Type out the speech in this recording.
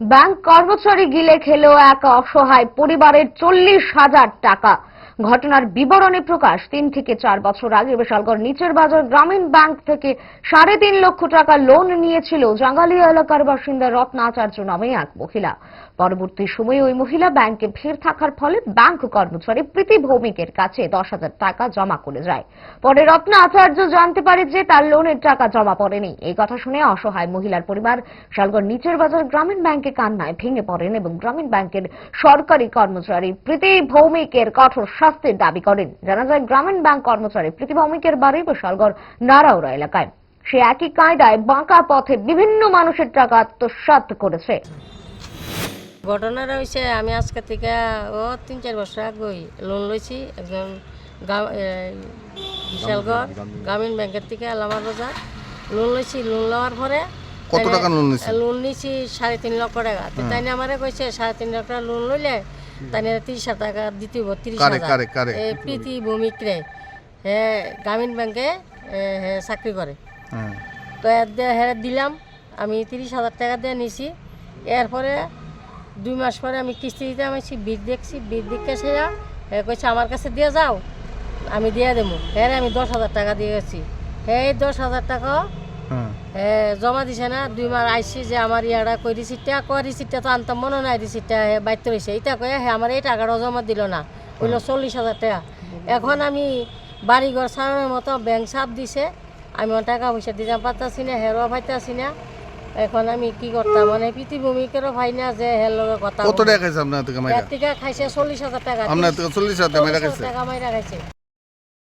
Bank কর্মচারী গিলে খেলো এক অসহায় পরিবারের চল্লিশ হাজার টাকা। ঘটনার বিবরণী প্রকাশ। তিন থেকে চার বছর আগে বিশালগড় নিচের বাজার গ্রামীণ ব্যাংক থেকে সাড়ে তিন লক্ষ টাকা লোন নিয়েছিল জাঙ্গালিয়া এলাকার বাসিন্দা রত্না আচার্য নামে এক মহিলা। পরবর্তী সময়ে ওই মহিলা ব্যাংকে ভিড় থাকার ফলে ব্যাংক কর্মচারী প্রীতি ভৌমিকের কাছে দশ হাজার টাকা জমা করে যায়। পরে রত্না আচার্য জানতে পারে যে তার লোনের টাকা জমা পড়েনি। এই কথা শুনে অসহায় মহিলার পরিবার শালগড় নিচের বাজার গ্রামীণ ব্যাংকে কান্নায় ভেঙে পড়েন এবং গ্রামীণ ব্যাংকের সরকারি কর্মচারী প্রীতি ভৌমিকের কঠোর শাস্তির দাবি করেন। জানা যায় গ্রামীণ ব্যাংক কর্মচারী প্রীতি ভৌমিকের বাড়ি বিশালগড় নারাউড়া এলাকায়। সে একই কায়দায় বাঁকা পথে বিভিন্ন মানুষের টাকা আত্মসাৎ করেছে। ঘটনাটা হয়েছে আমি আজকে থেকে ও তিন চার বছর আগেই লোন লইছি একজন বিশালগড় গ্রামীণ ব্যাংকের থেকে আলামার বাজার। লোন লইছি লোন লওয়ার পরে কত টাকা লোন নিছেন? লোন নিছি সাড়ে তিন লক্ষ টাকা তো তাই নিয়ে আমারে কইছে সাড়ে তিন লক্ষ টাকা লোন লইলে তাই নিয়ে তিরিশ হাজার টাকা দিতে হইব তিরিশ কারে, হাজার কারে, কারে? এই প্রীতি ভৌমিক রে হে গ্রামীণ ব্যাংকে হে চাকরি করে হ্যাঁ। তো হ্যাঁ দিলাম আমি তিরিশ হাজার টাকা দিয়ে নিছি এরপরে দুই মাস পরে আমি কিস্তি দিতে আমি বীজ দেখছি বীজ দেখে সেরা হ্যাঁ কইছে আমার কাছে দিয়ে যাও আমি দিয়ে দেবো হ্যাঁ আমি দশ হাজার টাকা দিয়ে গেছি হ্যাঁ এই দশ হাজার টাকা হ্যাঁ। হ্যাঁ জমা দিছে না দুই মাস আইসি যে আমার ইয়ারা কই রিসিটটা কয় রিসিটটা তো আনতাম মনে নাই রিসিটটা হ্যাঁ বাইতে রয়েছে এটা কয়ে হ্যাঁ আমার এই টাকাটা জমা দিল না হইল চল্লিশ হাজার টাকা। এখন আমি বাড়িঘর সারানোর মতো ব্যাংক সাপ দিছে আমি টাকা পয়সা দিতাম পারতাছি না হেরো পাইতাছি না। এখন আমি কি করতাম মানে পৃথিভূমিকেরও ভাই না যে হের লগে কথা কত টাকা খাইছে আপনার মাইরা? এর খাইছে চল্লিশ হাজার টাকা আপনার চল্লিশ হাজার টাকা টাকা মাইরা খাইছে।